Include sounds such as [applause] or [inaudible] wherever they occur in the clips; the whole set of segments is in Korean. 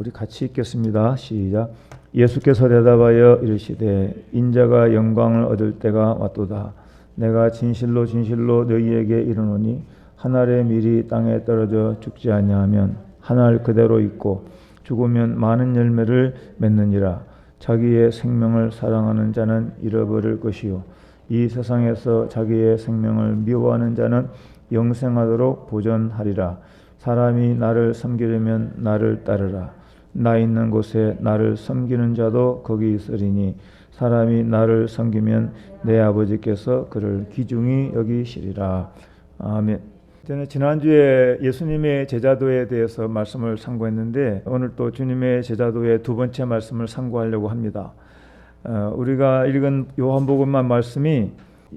우리 같이 읽겠습니다. 시작. 예수께서 대답하여 이르시되 인자가 영광을 얻을 때가 왔도다. 내가 진실로 진실로 너희에게 이르노니 한 알의 밀이 땅에 떨어져 죽지 아니하면 한 알 그대로 있고 죽으면 많은 열매를 맺느니라. 자기의 생명을 사랑하는 자는 잃어버릴 것이요 이 세상에서 자기의 생명을 미워하는 자는 영생하도록 보존하리라. 사람이 나를 섬기려면 나를 따르라. 나 있는 곳에 나를 섬기는 자도 거기 있으리니 사람이 나를 섬기면 내 아버지께서 그를 귀중히 여기시리라. 아멘. 저는 지난주에 예수님의 제자도에 대해서 말씀을 상고했는데 오늘 또 주님의 제자도의 두 번째 말씀을 상고하려고 합니다. 어, 우리가 읽은 요한복음만 말씀이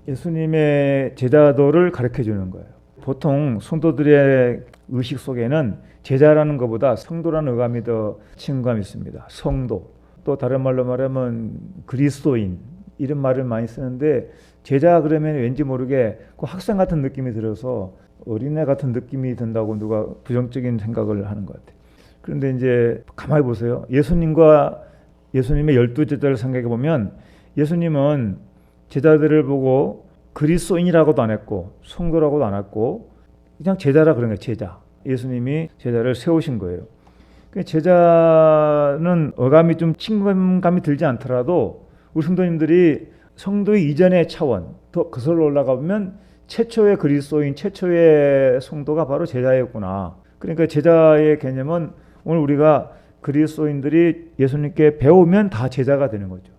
예수님의 제자도를 가르쳐 주는 거예요. 보통 성도들의 의식 속에는 제자라는 것보다 성도라는 의감이 더 친감 있습니다. 성도. 또 다른 말로 말하면 그리스도인 이런 말을 많이 쓰는데 제자 그러면 왠지 모르게 그 학생 같은 느낌이 들어서 어린애 같은 느낌이 든다고 누가 부정적인 생각을 하는 것 같아요. 그런데 이제 가만히 보세요. 예수님과 예수님의 열두 제자를 생각해 보면 예수님은 제자들을 보고 그리스도인이라고도 안 했고 성도라고도 안 했고 그냥 제자라 그런 거예요. 제자. 예수님이 제자를 세우신 거예요. 그 제자는 어감이 좀 친근감이 들지 않더라도 우리 성도님들이 성도의 이전의 차원 더 거슬러 올라가 보면 최초의 그리스도인 최초의 성도가 바로 제자였구나. 그러니까 제자의 개념은 오늘 우리가 그리스도인들이 예수님께 배우면 다 제자가 되는 거죠.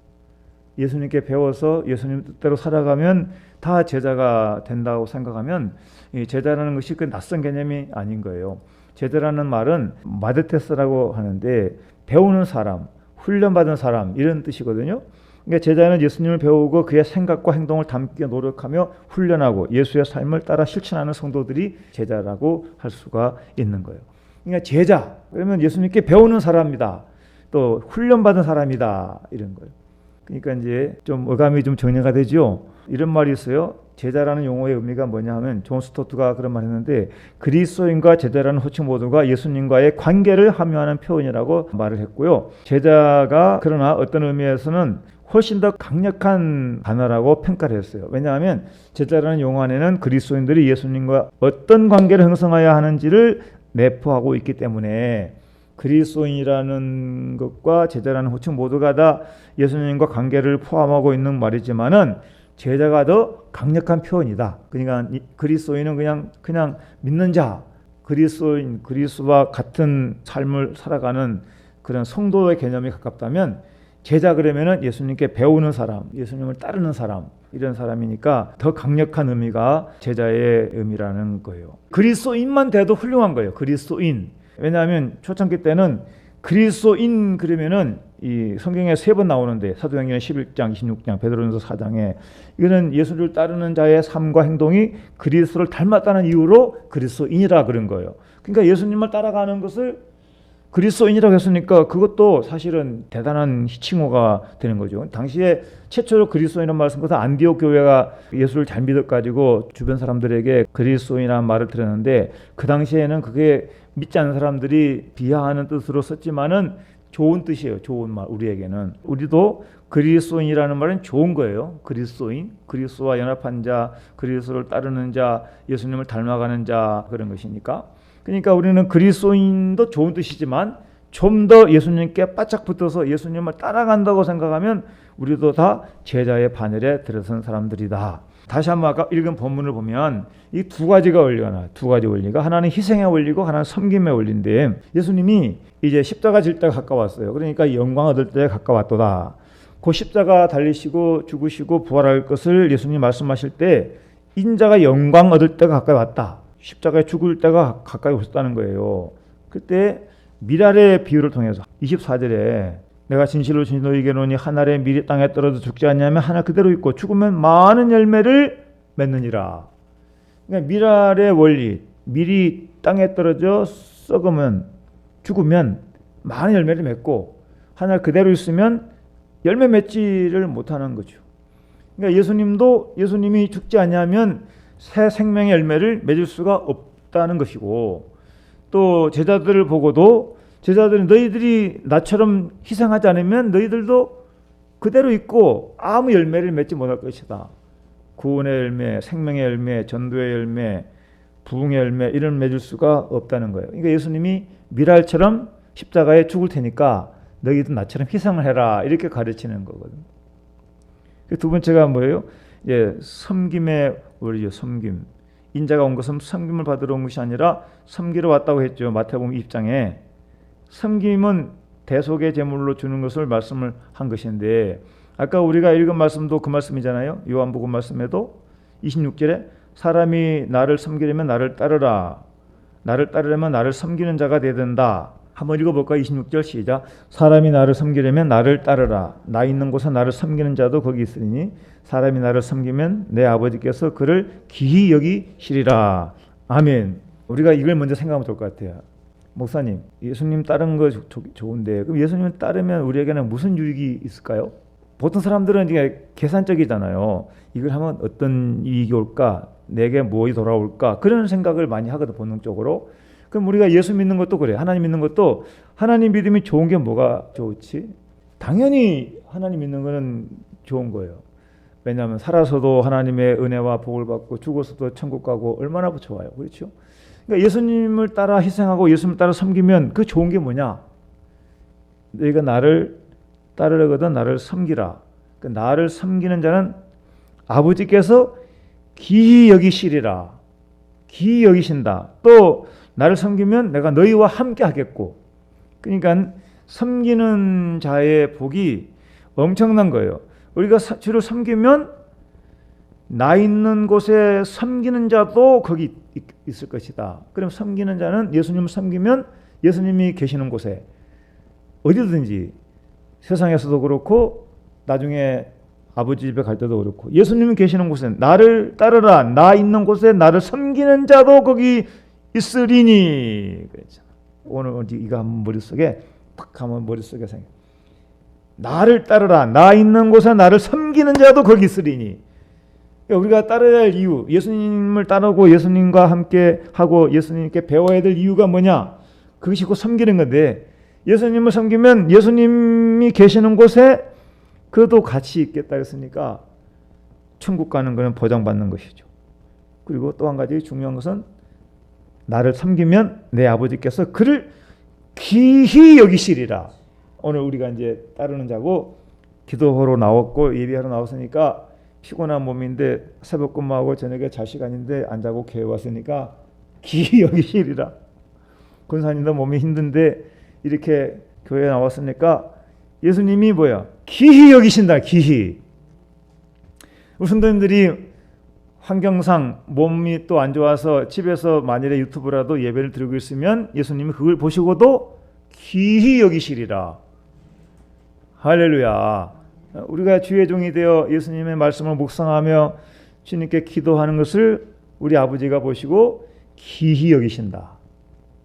예수님께 배워서 예수님 뜻대로 살아가면 다 제자가 된다고 생각하면 이 제자라는 것이 그 낯선 개념이 아닌 거예요. 제자라는 말은 마드테스라고 하는데 배우는 사람, 훈련받은 사람 이런 뜻이거든요. 그러니까 제자는 예수님을 배우고 그의 생각과 행동을 담기 노력하며 훈련하고 예수의 삶을 따라 실천하는 성도들이 제자라고 할 수가 있는 거예요. 그러니까 제자 그러면 예수님께 배우는 사람이다. 또 훈련받은 사람이다 이런 거예요. 그러니까 이제 좀 어감이 좀 정리가 되죠. 이런 말이 있어요. 제자라는 용어의 의미가 뭐냐 하면 존 스토트가 그런 말 했는데 그리스도인과 제자라는 호칭 모두가 예수님과의 관계를 함유하는 표현이라고 말을 했고요. 제자가 그러나 어떤 의미에서는 훨씬 더 강력한 단어라고 평가를 했어요. 왜냐하면 제자라는 용어 안에는 그리스도인들이 예수님과 어떤 관계를 형성해야 하는지를 내포하고 있기 때문에 그리스도인이라는 것과 제자라는 호칭 모두가 다 예수님과 관계를 포함하고 있는 말이지만은 제자가 더 강력한 표현이다. 그러니까 그리스도인은 그냥 그냥 믿는 자, 그리스도인 그리스도와 같은 삶을 살아가는 그런 성도의 개념이 가깝다면 제자 그러면은 예수님께 배우는 사람, 예수님을 따르는 사람 이런 사람이니까 더 강력한 의미가 제자의 의미라는 거예요. 그리스도인만 돼도 훌륭한 거예요. 그리스도인. 왜냐하면 초창기 때는 그리스도인 그러면은 이 성경에 세 번 나오는데 사도행전 11장, 26장, 베드로전서 4장에 이거는 예수를 따르는 자의 삶과 행동이 그리스도를 닮았다는 이유로 그리스도인이라 그런 거예요. 그러니까 예수님을 따라가는 것을 그리스도인이라고 했으니까 그것도 사실은 대단한 희칭어가 되는 거죠. 당시에 최초로 그리스도인이라는 말씀 것은 안디옥 교회가 예수를 잘 믿어 가지고 주변 사람들에게 그리스도인이라는 말을 들었는데 그 당시에는 그게 믿지 않는 사람들이 비하하는 뜻으로 썼지만은 좋은 뜻이에요. 좋은 말 우리에게는 우리도 그리스도인이라는 말은 좋은 거예요. 그리스도인, 그리스도와 연합한 자, 그리스도를 따르는 자, 예수님을 닮아가는 자 그런 것이니까. 그러니까 우리는 그리스도인도 좋은 뜻이지만 좀 더 예수님께 바짝 붙어서 예수님을 따라간다고 생각하면 우리도 다 제자의 바늘에 들어선 사람들이다. 다시 한번 아까 읽은 본문을 보면 이 두 가지가 원리가 나와요. 두 가지 원리가 하나는 희생의 원리고 하나는 섬김의 원리인데 예수님이 이제 십자가 질 때가 가까웠어요. 그러니까 영광 얻을 때가 가까웠도다. 그 십자가 달리시고 죽으시고 부활할 것을 예수님 말씀하실 때 인자가 영광 얻을 때가 가까이 왔다. 십자가에 죽을 때가 가까이 오셨다는 거예요. 그때 미랄의 비유를 통해서 24절에 내가 진실로 진실로 너희에게 노니 하늘의 미리 땅에 떨어져 죽지 않냐면 하나 그대로 있고 죽으면 많은 열매를 맺느니라. 그러니까 미랄의 원리, 미리 땅에 떨어져 썩으면 죽으면 많은 열매를 맺고 하나 그대로 있으면 열매 맺지를 못하는 거죠. 그러니까 예수님도 예수님이 죽지 않냐면 새 생명의 열매를 맺을 수가 없다는 것이고 또 제자들을 보고도 제자들은 너희들이 나처럼 희생하지 않으면 너희들도 그대로 있고 아무 열매를 맺지 못할 것이다. 구원의 열매, 생명의 열매, 전도의 열매, 부흥의 열매 이런 맺을 수가 없다는 거예요. 그러니까 예수님이 미랄처럼 십자가에 죽을 테니까 너희도 나처럼 희생을 해라 이렇게 가르치는 거거든. 그두 번째가 뭐예요? 예, 섬김의 원리죠. 섬김. 인자가 온 것은 섬김을 받으러 온 것이 아니라 섬기러 왔다고 했죠. 마태복음 입장에 섬김은 대속의 제물로 주는 것을 말씀을 한 것인데 아까 우리가 읽은 말씀도 그 말씀이잖아요. 요한복음 말씀에도 26절에 사람이 나를 섬기려면 나를 따르라. 나를 따르려면 나를 섬기는 자가 되야 된다. 한번 읽어볼까? 26절 시작. 사람이 나를 섬기려면 나를 따르라. 나 있는 곳에 나를 섬기는 자도 거기 있으니 사람이 나를 섬기면 내 아버지께서 그를 기히 여기시리라. 아멘. 우리가 이걸 먼저 생각하면 좋을 것 같아요. 목사님, 예수님 따르는 거 좋은데 그럼 예수님 따르면 우리에게는 무슨 유익이 있을까요? 보통 사람들은 이게 계산적이잖아요. 이걸 하면 어떤 이익이 올까? 내게 무엇이 돌아올까? 그런 생각을 많이 하거든 본능적으로. 그럼 우리가 예수 믿는 것도 그래. 하나님 믿는 것도 하나님 믿음이 좋은 게 뭐가 좋지? 당연히 하나님 믿는 거는 좋은 거예요. 왜냐하면 살아서도 하나님의 은혜와 복을 받고 죽어서도 천국 가고 얼마나 좋아요. 그렇죠? 그러니까 예수님을 따라 희생하고 예수님을 따라 섬기면 그 좋은 게 뭐냐? 너희가 나를 따르려거든 나를 섬기라. 그 나를 섬기는 자는 아버지께서 기히 여기시리라. 기히 여기신다. 또 나를 섬기면 내가 너희와 함께 하겠고. 그러니까 섬기는 자의 복이 엄청난 거예요. 우리가 사- 주를 섬기면 나 있는 곳에 섬기는 자도 거기 있- 있을 것이다. 그럼 섬기는 자는 예수님을 섬기면 예수님이 계시는 곳에 어디든지 세상에서도 그렇고 나중에 아버지 집에 갈 때도 그렇고 예수님이 계시는 곳에 나를 따르라. 나 있는 곳에 나를 섬기는 자도 거기 있으리니. 오늘 이거 한번 머릿속에 탁 한번 머릿속에 생각. 나를 따르라. 나 있는 곳에 나를 섬기는 자도 거기 있으리니 우리가 따라야 할 이유 예수님을 따르고 예수님과 함께 하고 예수님께 배워야 될 이유가 뭐냐 그것이 곧 섬기는 건데 예수님을 섬기면 예수님이 계시는 곳에 그도 같이 있겠다 했으니까 천국 가는 것은 보장받는 것이죠. 그리고 또 한 가지 중요한 것은 나를 섬기면 내 아버지께서 그를 귀히 여기시리라. 오늘 우리가 이제 따르는 자고 기도하러 나왔고 예배하러 나왔으니까 피곤한 몸인데 새벽 근무하고 저녁에 잘 시간인데 안 자고 교회 왔으니까 귀히 여기시리라. 군사님도 몸이 힘든데 이렇게 교회에 나왔으니까 예수님이 뭐야? 기히 여기신다. 기히. 우리 성도님들이 환경상 몸이 또 안 좋아서 집에서 만일에 유튜브라도 예배를 드리고 있으면 예수님이 그걸 보시고도 기히 여기시리라. 할렐루야. 우리가 주의 종이 되어 예수님의 말씀을 묵상하며 주님께 기도하는 것을 우리 아버지가 보시고 기히 여기신다.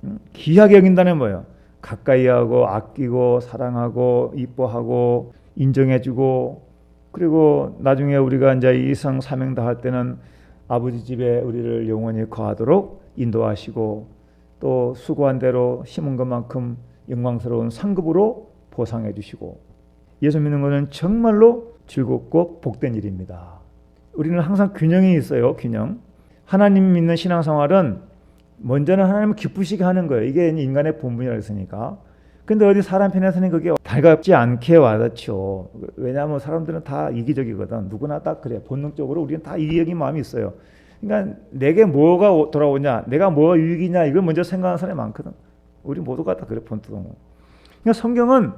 음, 귀하게 여긴다는 뭐예요? 가까이 하고 아끼고 사랑하고 이뻐하고 인정해주고 그리고 나중에 우리가 이제 이상 사명 다할 때는 아버지 집에 우리를 영원히 거하도록 인도하시고 또 수고한 대로 심은 것만큼 영광스러운 상급으로 보상해 주시고 예수 믿는 것은 정말로 즐겁고 복된 일입니다. 우리는 항상 균형이 있어요. 균형. 하나님 믿는 신앙생활은 먼저는 하나님을 기쁘시게 하는 거예요. 이게 인간의 본분이라 했으니까. 근데 어디 사람 편에서는 그게 달갑지 않게 와닿죠. 왜냐하면 사람들은 다 이기적이거든. 누구나 딱 그래. 본능적으로 우리는 다 이기적인 마음이 있어요. 그러니까 내게 뭐가 오- 돌아오냐, 내가 뭐가 유익이냐 이걸 먼저 생각하는 사람이 많거든. 우리 모두가 다 그래 본능은. 그러니까 성경은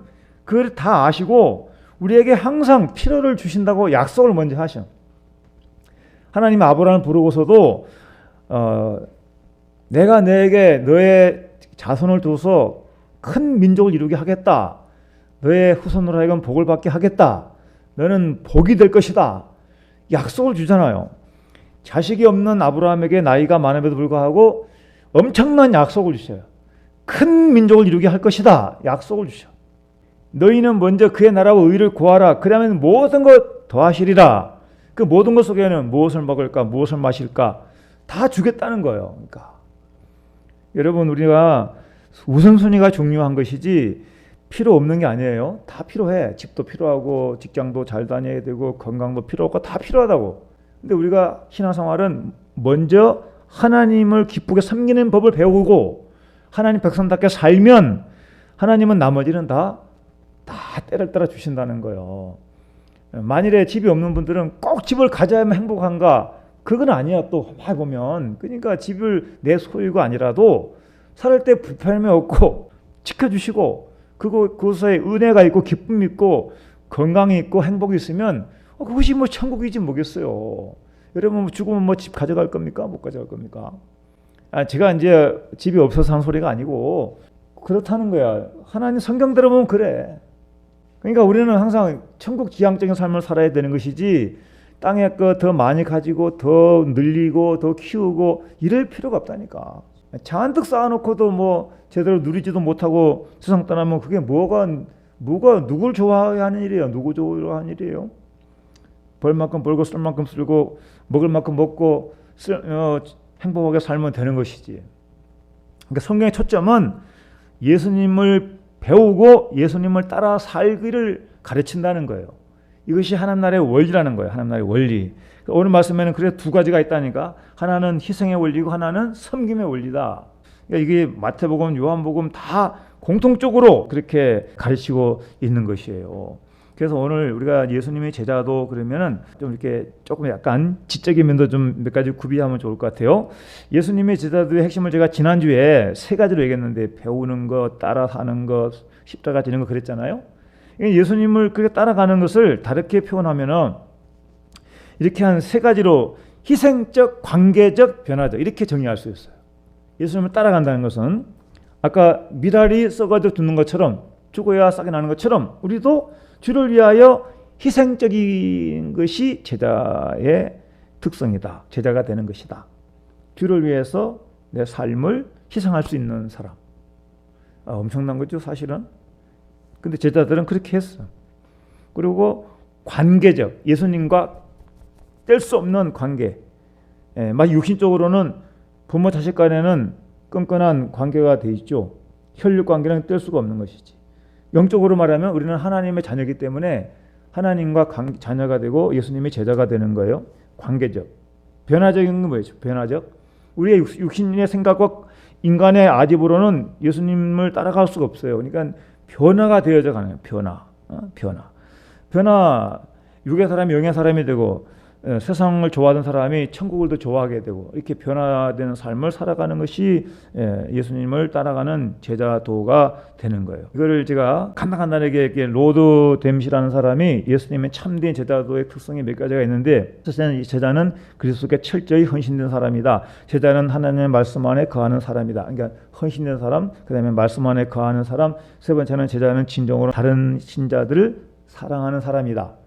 그걸 다 아시고 우리에게 항상 필요를 주신다고 약속을 먼저 하셔. 하나님 아브라함을 부르고서도 어, 내가 너에게 너의 자손을 두서 큰 민족을 이루게 하겠다. 너의 후손으로 하여금 복을 받게 하겠다. 너는 복이 될 것이다. 약속을 주잖아요. 자식이 없는 아브라함에게 나이가 많음에도 불구하고 엄청난 약속을 주셔요. 큰 민족을 이루게 할 것이다. 약속을 주셔. 너희는 먼저 그의 나라와 의를 구하라. 그러면 모든 것 더하시리라. 그 모든 것 속에는 무엇을 먹을까, 무엇을 마실까 다 주겠다는 거예요. 그러니까 여러분 우리가 우선순위가 중요한 것이지 필요 없는 게 아니에요. 다 필요해. 집도 필요하고 직장도 잘 다녀야 되고 건강도 필요하고 다 필요하다고. 근데 우리가 신앙생활은 먼저 하나님을 기쁘게 섬기는 법을 배우고 하나님 백성답게 살면 하나님은 나머지는 다 다 때를 따라 주신다는 거예요. 만일에 집이 없는 분들은 꼭 집을 가져야만 행복한가? 그건 아니야 또 해보면 그러니까 집을 내 소유가 아니라도 살 때 불편함이 없고 지켜주시고 그거 그곳에 은혜가 있고 기쁨이 있고 건강이 있고 행복이 있으면 어, 그것이 뭐 천국이지 뭐겠어요. 여러분 뭐 죽으면 뭐 집 가져갈 겁니까? 못 가져갈 겁니까? 아 제가 이제 집이 없어서 한 소리가 아니고 그렇다는 거야. 하나님 성경 들어보면 그래. 그러니까 우리는 항상 천국 지향적인 삶을 살아야 되는 것이지 땅에 거더 많이 가지고 더 늘리고 더 키우고 이럴 필요가 없다니까. 잔뜩 쌓아놓고도 뭐 제대로 누리지도 못하고 세상 떠나면 그게 뭐가 뭐가 누굴 좋아하는 일이에요? 누구 좋아하는 일이에요? 벌 만큼 벌고 쓸 만큼 쓸고 먹을 만큼 먹고 쓸, 어, 행복하게 살면 되는 것이지. 그러니까 성경의 초점은 예수님을 배우고 예수님을 따라 살기를 가르친다는 거예요. 이것이 하나님 나라의 원리라는 거예요. 하나님 나라의 원리. 오늘 말씀에는 그래 두 가지가 있다니까. 하나는 희생의 원리고 하나는 섬김의 원리다. 그러니까 이게 마태복음, 요한복음 다 공통적으로 그렇게 가르치고 있는 것이에요. 그래서 오늘 우리가 예수님의 제자도 그러면은 좀 이렇게 조금 약간 지적인 면도 좀 몇 가지 구비하면 좋을 것 같아요. 예수님의 제자도의 핵심을 제가 지난주에 세 가지로 얘기했는데 배우는 것, 따라 사는 것, 십자가 지는 거 그랬잖아요. 예수님을 그렇게 따라가는 것을 다르게 표현하면은 이렇게 한 세 가지로 희생적, 관계적, 변화적 이렇게 정의할 수 있어요. 예수님을 따라간다는 것은 아까 미랄이 썩어져 죽는 것처럼 죽어야 싹이 나는 것처럼 우리도 주를 위하여 희생적인 것이 제자의 특성이다. 제자가 되는 것이다. 주를 위해서 내 삶을 희생할 수 있는 사람. 아, 엄청난 거죠, 사실은. 근데 제자들은 그렇게 했어. 그리고 관계적, 예수님과 뗄 수 없는 관계. 예, 막 육신적으로는 부모 자식 간에는 끈끈한 관계가 돼 있죠. 혈육 관계는 뗄 수가 없는 것이지. 영적으로 말하면 우리는 하나님의 자녀이기 때문에 하나님과 관, 자녀가 되고 예수님의 제자가 되는 거예요. 관계적. 변화적인 건 뭐죠? 변화적. 우리의 육신의 생각과 인간의 아집으로는 예수님을 따라갈 수가 없어요. 그러니까 변화가 되어져 가는 변화. 어? 변화. 변화. 육의 사람이 영의 사람이 되고 예, 세상을 좋아하던 사람이 천국을 더 좋아하게 되고 이렇게 변화되는 삶을 살아가는 것이 예, 예수님을 따라가는 제자도가 되는 거예요. 이거를 제가 간단간단하게 로드 댐시라는 사람이 예수님의 참된 제자도의 특성이 몇 가지가 있는데 첫째는 이 제자는 그리스도께 철저히 헌신된 사람이다. 제자는 하나님의 말씀 안에 거하는 사람이다. 그러니까 헌신된 사람, 그다음에 말씀 안에 거하는 사람, 세 번째는 제자는 진정으로 다른 신자들을 사랑하는 사람이다.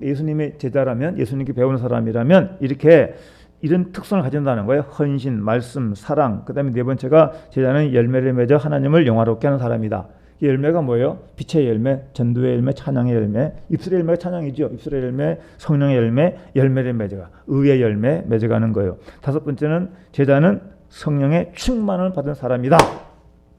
예수님의 제자라면 예수님께 배우는 사람이라면 이렇게 이런 특성을 가진다는 거예요. 헌신, 말씀, 사랑. 그다음에 네 번째가 제자는 열매를 맺어 하나님을 영화롭게 하는 사람이다. 이 열매가 뭐예요? 빛의 열매, 전도의 열매, 찬양의 열매. 입술의 열매가 찬양이죠. 입술의 열매, 성령의 열매, 열매를 맺어가 의의 열매 맺어가는 거예요. 다섯 번째는 제자는 성령의 충만을 받은 사람이다.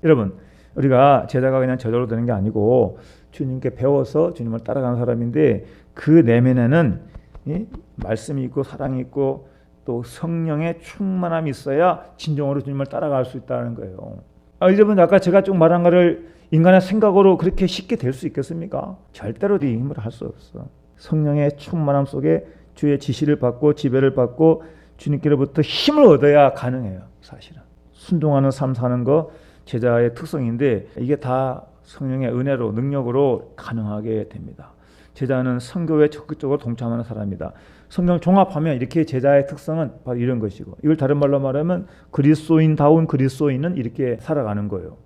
여러분, 우리가 제자가 그냥 저절로 되는 게 아니고 주님께 배워서 주님을 따라가는 사람인데 그 내면에는 이 말씀이 있고 사랑이 있고 또 성령의 충만함이 있어야 진정으로 주님을 따라갈 수 있다는 거예요. 아, 여러분 아까 제가 쭉 말한 거를 인간의 생각으로 그렇게 쉽게 될 수 있겠습니까? 절대로 네 힘으로 할 수 없어. 성령의 충만함 속에 주의 지시를 받고 지배를 받고 주님께로부터 힘을 얻어야 가능해요. 사실은 순종하는 삶 사는 거 제자의 특성인데 이게 다 성령의 은혜로 능력으로 가능하게 됩니다. 제자는 성교에 적극적으로 동참하는 사람이다. 성경 종합하면 이렇게 제자의 특성은 바로 이런 것이고 이걸 다른 말로 말하면 그리스도인다운 그리스도인은 이렇게 살아가는 거예요.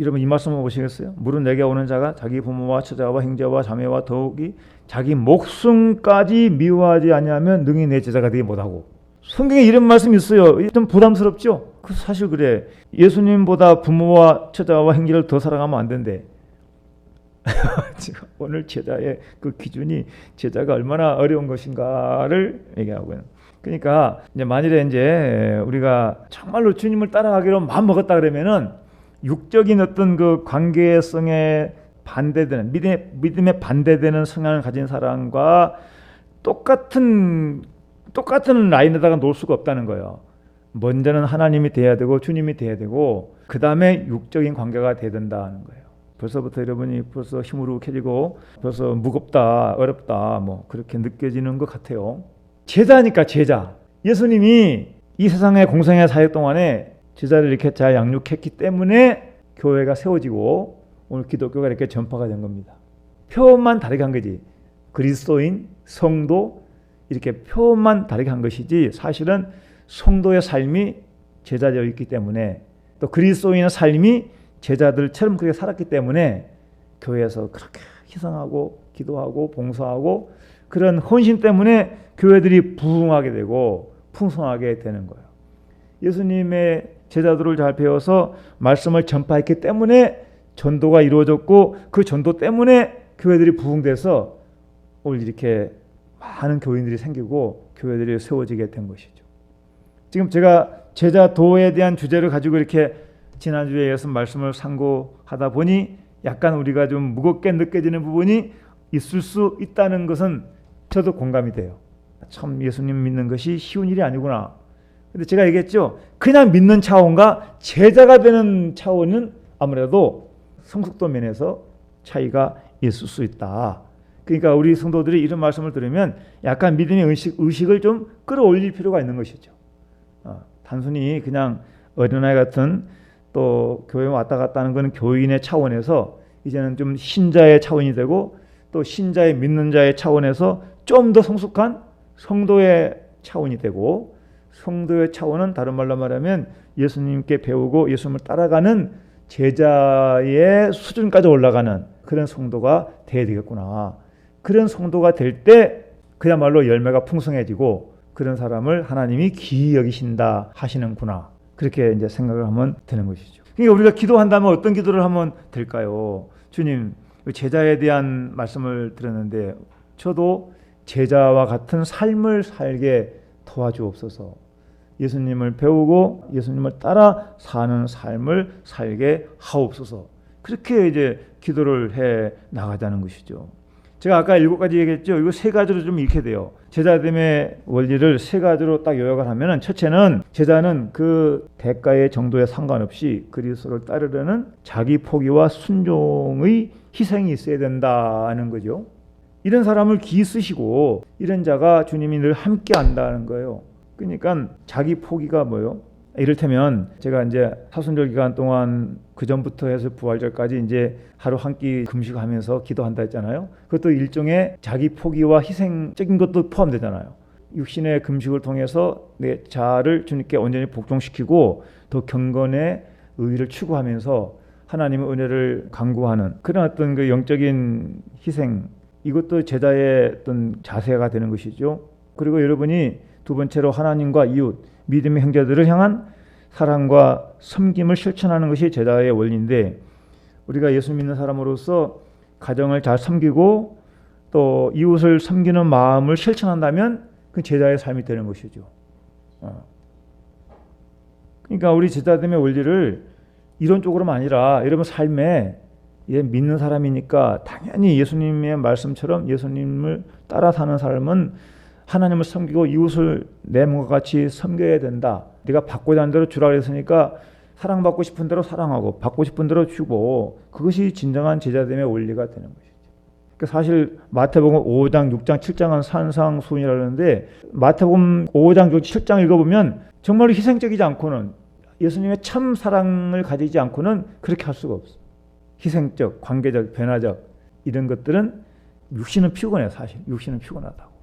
여러분 이 말씀 보시겠어요? 물은 내게 오는 자가 자기 부모와 처자와 형제와 자매와 더욱이 자기 목숨까지 미워하지 아니하면 능히 내 제자가 되지 못하고 성경에 이런 말씀이 있어요. 좀 부담스럽죠? 그 사실 그래. 예수님보다 부모와 처자와 형제를 더 사랑하면 안 된대. [laughs] 지금 오늘 제자의 그 기준이 제자가 얼마나 어려운 것인가를 얘기하고요. 그러니까 이제 만일에 이제 우리가 정말로 주님을 따라가기로 마음 먹었다 그러면은 육적인 어떤 그 관계성에 반대되는 믿음에, 믿음에 반대되는 성향을 가진 사람과 똑같은 똑같은 라인에다가 놓을 수가 없다는 거예요. 먼저는 하나님이 돼야 되고 주님이 돼야 되고 그 다음에 육적인 관계가 돼야 된다는 거예요. 벌써부터 여러분이 벌써 힘으로켜지고 벌써 무겁다 어렵다 뭐 그렇게 느껴지는 것 같아요. 제자니까 제자. 예수님이 이 세상의 공생의 사역 동안에 제자를 이렇게 잘 양육했기 때문에 교회가 세워지고 오늘 기독교가 이렇게 전파가 된 겁니다. 표현만 다르게 한 거지. 그리스도인, 성도 이렇게 표현만 다르게 한 것이지 사실은 성도의 삶이 제자되어 있기 때문에 또 그리스도인의 삶이 제자들처럼 그렇게 살았기 때문에 교회에서 그렇게 희생하고 기도하고 봉사하고 그런 헌신 때문에 교회들이 부흥하게 되고 풍성하게 되는 거예요. 예수님의 제자들을 잘 배워서 말씀을 전파했기 때문에 전도가 이루어졌고 그 전도 때문에 교회들이 부흥돼서 오늘 이렇게 많은 교인들이 생기고 교회들이 세워지게 된 것이죠. 지금 제가 제자도에 대한 주제를 가지고 이렇게 지난주에 예수 말씀을 상고하다 보니 약간 우리가 좀 무겁게 느껴지는 부분이 있을 수 있다는 것은 저도 공감이 돼요. 참 예수님 믿는 것이 쉬운 일이 아니구나. 근데 제가 얘기했죠. 그냥 믿는 차원과 제자가 되는 차원은 아무래도 성숙도 면에서 차이가 있을 수 있다. 그러니까 우리 성도들이 이런 말씀을 들으면 약간 믿음의 의식, 의식을 좀 끌어올릴 필요가 있는 것이죠. 어, 단순히 그냥 어린아이 같은 또 교회 왔다 갔다 하는 것은 교인의 차원에서 이제는 좀 신자의 차원이 되고 또 신자의 믿는 자의 차원에서 좀 더 성숙한 성도의 차원이 되고 성도의 차원은 다른 말로 말하면 예수님께 배우고 예수님을 따라가는 제자의 수준까지 올라가는 그런 성도가 돼야 되겠구나. 그런 성도가 될 때 그야말로 열매가 풍성해지고 그런 사람을 하나님이 기이 여기신다 하시는구나. 그렇게 이제 생각을 하면 되는 것이죠. 그러니까 우리가 기도한다면 어떤 기도를 하면 될까요? 주님, 제자에 대한 말씀을 들었는데 저도 제자와 같은 삶을 살게 도와주옵소서. 예수님을 배우고 예수님을 따라 사는 삶을 살게 하옵소서. 그렇게 이제 기도를 해 나가자는 것이죠. 제가 아까 일곱 가지 얘기했죠. 이거 세 가지로 좀 읽게 돼요. 제자됨의 원리를 세 가지로 딱 요약을 하면은 첫째는 제자는 그 대가의 정도에 상관없이 그리스도를 따르려는 자기 포기와 순종의 희생이 있어야 된다는 거죠. 이런 사람을 기 쓰시고 이런 자가 주님이 늘 함께 한다는 거예요. 그러니까 자기 포기가 뭐요? 이를테면 제가 이제 사순절 기간 동안 그 전부터 해서 부활절까지 이제 하루 한 끼 금식하면서 기도한다 했잖아요. 그것도 일종의 자기 포기와 희생적인 것도 포함되잖아요. 육신의 금식을 통해서 내 자아를 주님께 온전히 복종시키고 더 경건의 의를 추구하면서 하나님의 은혜를 강구하는 그런 어떤 그 영적인 희생 이것도 제자의 어떤 자세가 되는 것이죠. 그리고 여러분이 두 번째로 하나님과 이웃, 믿음의 형제들을 향한 사랑과 섬김을 실천하는 것이 제자의 원리인데 우리가 예수 믿는 사람으로서 가정을 잘 섬기고 또 이웃을 섬기는 마음을 실천한다면 그 제자의 삶이 되는 것이죠. 어. 그러니까 우리 제자됨의 원리를 이론적으로만 아니라 여러분 삶에 예, 믿는 사람이니까 당연히 예수님의 말씀처럼 예수님을 따라 사는 삶은 하나님을 섬기고 이웃을 내 몸과 같이 섬겨야 된다. 네가 받고자 하는 대로 주라 그랬으니까 사랑받고 싶은 대로 사랑하고 받고 싶은 대로 주고 그것이 진정한 제자됨의 원리가 되는 것이죠. 그러니까 사실 마태복음 5장, 6장, 7장은 산상수훈이라는데 마태복음 5장, 6장, 7장 읽어보면 정말로 희생적이지 않고는 예수님의 참 사랑을 가지지 않고는 그렇게 할 수가 없어. 희생적, 관계적, 변화적 이런 것들은 육신은 피곤해 사실. 육신은 피곤하다고.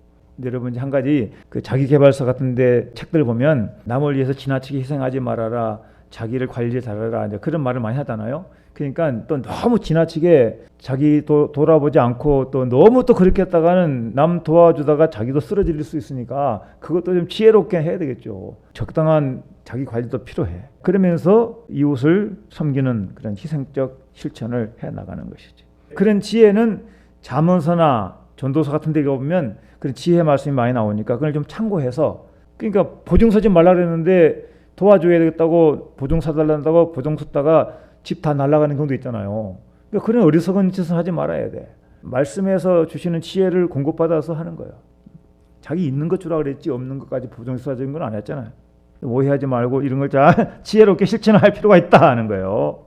여러분 한 가지 그 자기 개발서 같은데 책들 보면 남을 위해서 지나치게 희생하지 말아라 자기를 관리 잘하라 이제 그런 말을 많이 하잖아요. 그러니까 또 너무 지나치게 자기 도, 돌아보지 않고 또 너무 또 그렇게 했다가는 남 도와주다가 자기도 쓰러질 수 있으니까 그것도 좀 지혜롭게 해야 되겠죠. 적당한 자기 관리도 필요해. 그러면서 이웃을 섬기는 그런 희생적 실천을 해 나가는 것이지. 그런 지혜는 자문서나 전도서 같은 데 보면 그런 지혜 말씀이 많이 나오니까 그걸 좀 참고해서 그러니까 보증 서지 말라 그랬는데 도와줘야 되겠다고 보증 사달란다고 보증 섰다가 집 다 날아가는 경우도 있잖아요. 그러니까 그런 어리석은 짓을 하지 말아야 돼. 말씀에서 주시는 지혜를 공급받아서 하는 거예요. 자기 있는 것 주라 그랬지 없는 것까지 부정사적인 건안 했잖아요. 오해하지 말고 이런 걸 잘 [laughs] 지혜롭게 실천할 필요가 있다 하는 거예요.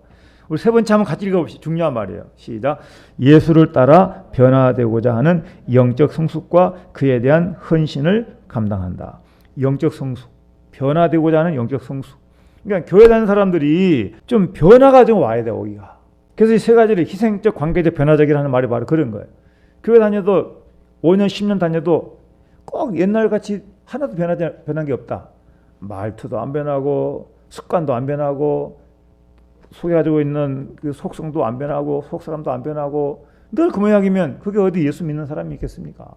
우리 세 번째 한번 같이 읽어봅시다. 중요한 말이에요. 시작. 예수를 따라 변화되고자 하는 영적 성숙과 그에 대한 헌신을 감당한다. 영적 성숙. 변화되고자 하는 영적 성숙. 그러니까 교회 다니는 사람들이 좀 변화가 좀 와야 돼, 오기가. 그래서 이 세 가지를 희생적, 관계적, 변화적이라는 말이 바로 그런 거예요. 교회 다녀도 5년, 10년 다녀도 꼭 옛날 같이 하나도 변하지, 변한 게 없다. 말투도 안 변하고, 습관도 안 변하고, 속에 가지고 있는 그 속성도 안 변하고, 속 사람도 안 변하고, 늘 그 모양이면 그게 어디 예수 믿는 사람이 있겠습니까?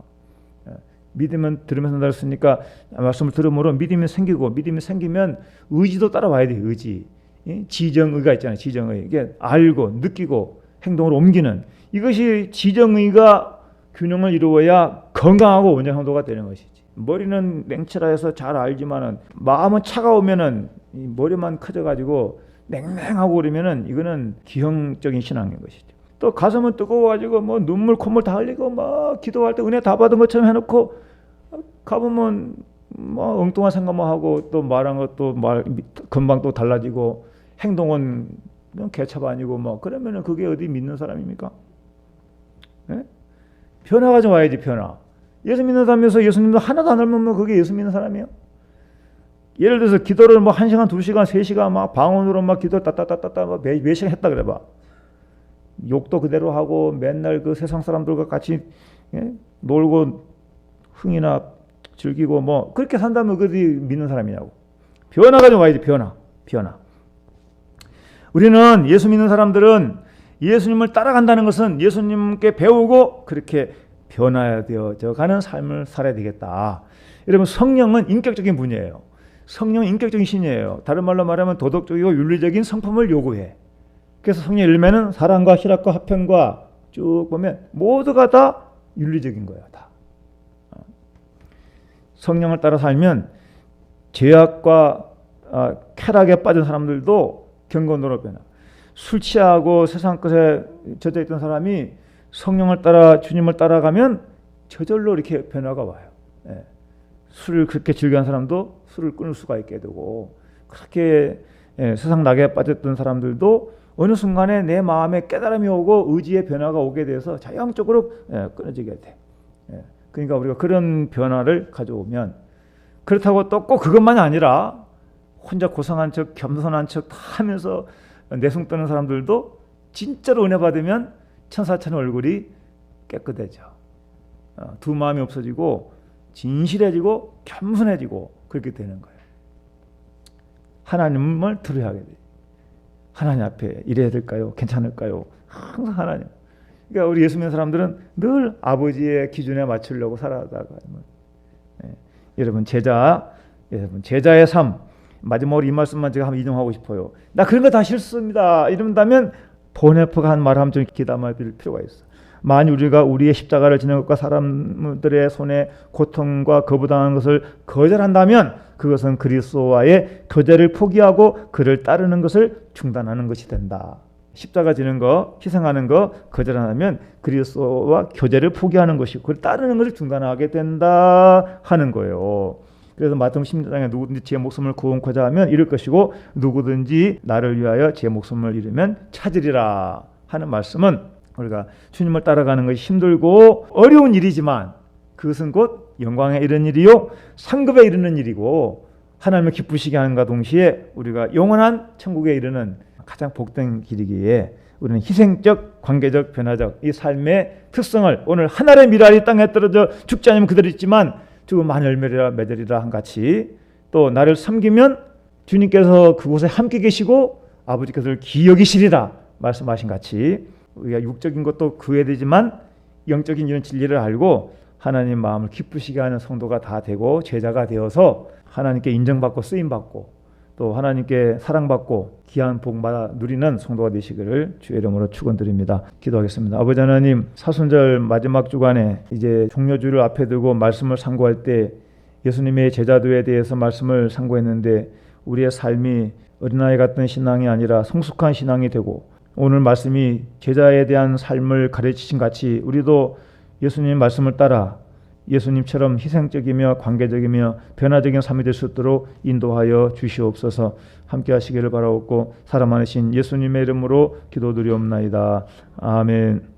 예. 믿으면 들으면서 날았으니까 말씀을 들음으로 믿음이 생기고 믿음이 생기면 의지도 따라와야 돼 의지 예? 지정의가 있잖아요 지정의 이게 알고 느끼고 행동으로 옮기는 이것이 지정의가 균형을 이루어야 건강하고 온전한 성도가 되는 것이지 머리는 냉철해서 잘 알지만은 마음은 차가우면은 이 머리만 커져가지고 냉랭하고 그러면은 이거는 기형적인 신앙인 것이죠. 또 가슴은 뜨거워가지고 뭐 눈물 콧물 다 흘리고 막 기도할 때 은혜 다 받은 것처럼 해놓고 가보면 뭐 엉뚱한 생각만 하고 또 말한 것도 말 금방 또 달라지고 행동은 개차가 아니고 뭐 그러면은 그게 어디 믿는 사람입니까? 예? 변화가 좀 와야지 변화. 예수 믿는 사람에서 예수님도 하나도 안 닮으면 그게 예수 믿는 사람이에요? 예를 들어서 기도를 뭐한 시간, 두 시간, 세 시간 막 방언으로 막 기도 따따따따따 몇, 몇 시간 했다 그래 봐. 욕도 그대로 하고 맨날 그 세상 사람들과 같이 예? 놀고 흥이나 즐기고 뭐 그렇게 산다면 그들이 믿는 사람이냐고. 변화가 좀 와야지 변화. 변화. 우리는 예수 믿는 사람들은 예수님을 따라간다는 것은 예수님께 배우고 그렇게 변화되어져 가는 삶을 살아야 되겠다. 여러분 성령은 인격적인 분이에요. 성령은 인격적인 신이에요. 다른 말로 말하면 도덕적이고 윤리적인 성품을 요구해. 그래서 성령 열매는 사랑과 희락과 화평과 쭉 보면 모두가 다 윤리적인 거야 다. 어. 성령을 따라 살면 죄악과 아, 쾌락에 빠진 사람들도 경건으로 변화. 술 취하고 세상 것에 젖어 있던 사람이 성령을 따라 주님을 따라가면 저절로 이렇게 변화가 와요. 예. 술을 그렇게 즐겨한 사람도 술을 끊을 수가 있게 되고 그렇게 예, 세상 낙에 빠졌던 사람들도 어느 순간에 내 마음에 깨달음이 오고 의지의 변화가 오게 돼서 자연적으로 예, 끊어지게 돼. 예, 그러니까 우리가 그런 변화를 가져오면 그렇다고 또 꼭 그것만이 아니라 혼자 고상한 척, 겸손한 척 다 하면서 내숭 떠는 사람들도 진짜로 은혜 받으면 천사처럼 얼굴이 깨끗해져. 어, 두 마음이 없어지고 진실해지고 겸손해지고 그렇게 되는 거예요. 하나님을 들어야 돼. 하나님 앞에 이래야 될까요? 괜찮을까요? 항상 하나님. 그러니까 우리 예수 믿는 사람들은 늘 아버지의 기준에 맞추려고 살아가다가 예. 여러분 제자 여러분 제자의 삶 마지막으로 이 말씀만 제가 한번 인용하고 싶어요. 나 그런 거 다 싫습니다. 이런다면 보네프가 한 말을 한번 기담아 드릴 필요가 있어. 만일 우리가 우리의 십자가를 지는 것과 사람들의 손에 고통과 거부당하는 것을 거절한다면 그것은 그리스도와의 교제를 포기하고 그를 따르는 것을 중단하는 것이 된다. 십자가 지는 거, 희생하는 거 거절하면 그리스도와 교제를 포기하는 것이고 그를 따르는 것을 중단하게 된다 하는 거예요. 그래서 마태복음 16장에 누구든지 제 목숨을 구원코자 하면 잃을 것이고 누구든지 나를 위하여 제 목숨을 잃으면 찾으리라 하는 말씀은 우리가 주님을 따라가는 것이 힘들고 어려운 일이지만 그것은 곧 영광에 이르는 일이요 상급에 이르는 일이고 하나님을 기쁘시게 하는가 동시에 우리가 영원한 천국에 이르는 가장 복된 길이기에 우리는 희생적, 관계적, 변화적 이 삶의 특성을 오늘 하늘의 미랄이 땅에 떨어져 죽지 않으면 그대로 있지만 죽으면 만 열매리라 맺으리라 한 같이 또 나를 섬기면 주님께서 그곳에 함께 계시고 아버지께서 기여기시리라 말씀하신 같이 우리가 육적인 것도 구해되지만 영적인 이런 진리를 알고 하나님 마음을 기쁘시게 하는 성도가 다 되고 제자가 되어서 하나님께 인정받고 쓰임 받고 또 하나님께 사랑받고 귀한 복받아 누리는 성도가 되시기를 주의 이름으로 축원드립니다. 기도하겠습니다. 아버지 하나님 사순절 마지막 주간에 이제 종료주를 앞에 두고 말씀을 상고할 때 예수님의 제자도에 대해서 말씀을 상고했는데 우리의 삶이 어린아이 같은 신앙이 아니라 성숙한 신앙이 되고 오늘 말씀이 제자에 대한 삶을 가르치신 같이 우리도 예수님 말씀을 따라 예수님처럼 희생적이며 관계적이며 변화적인 삶이 될 수 있도록 인도하여 주시옵소서 함께 하시기를 바라옵고 사람 많으신 예수님의 이름으로 기도드리옵나이다. 아멘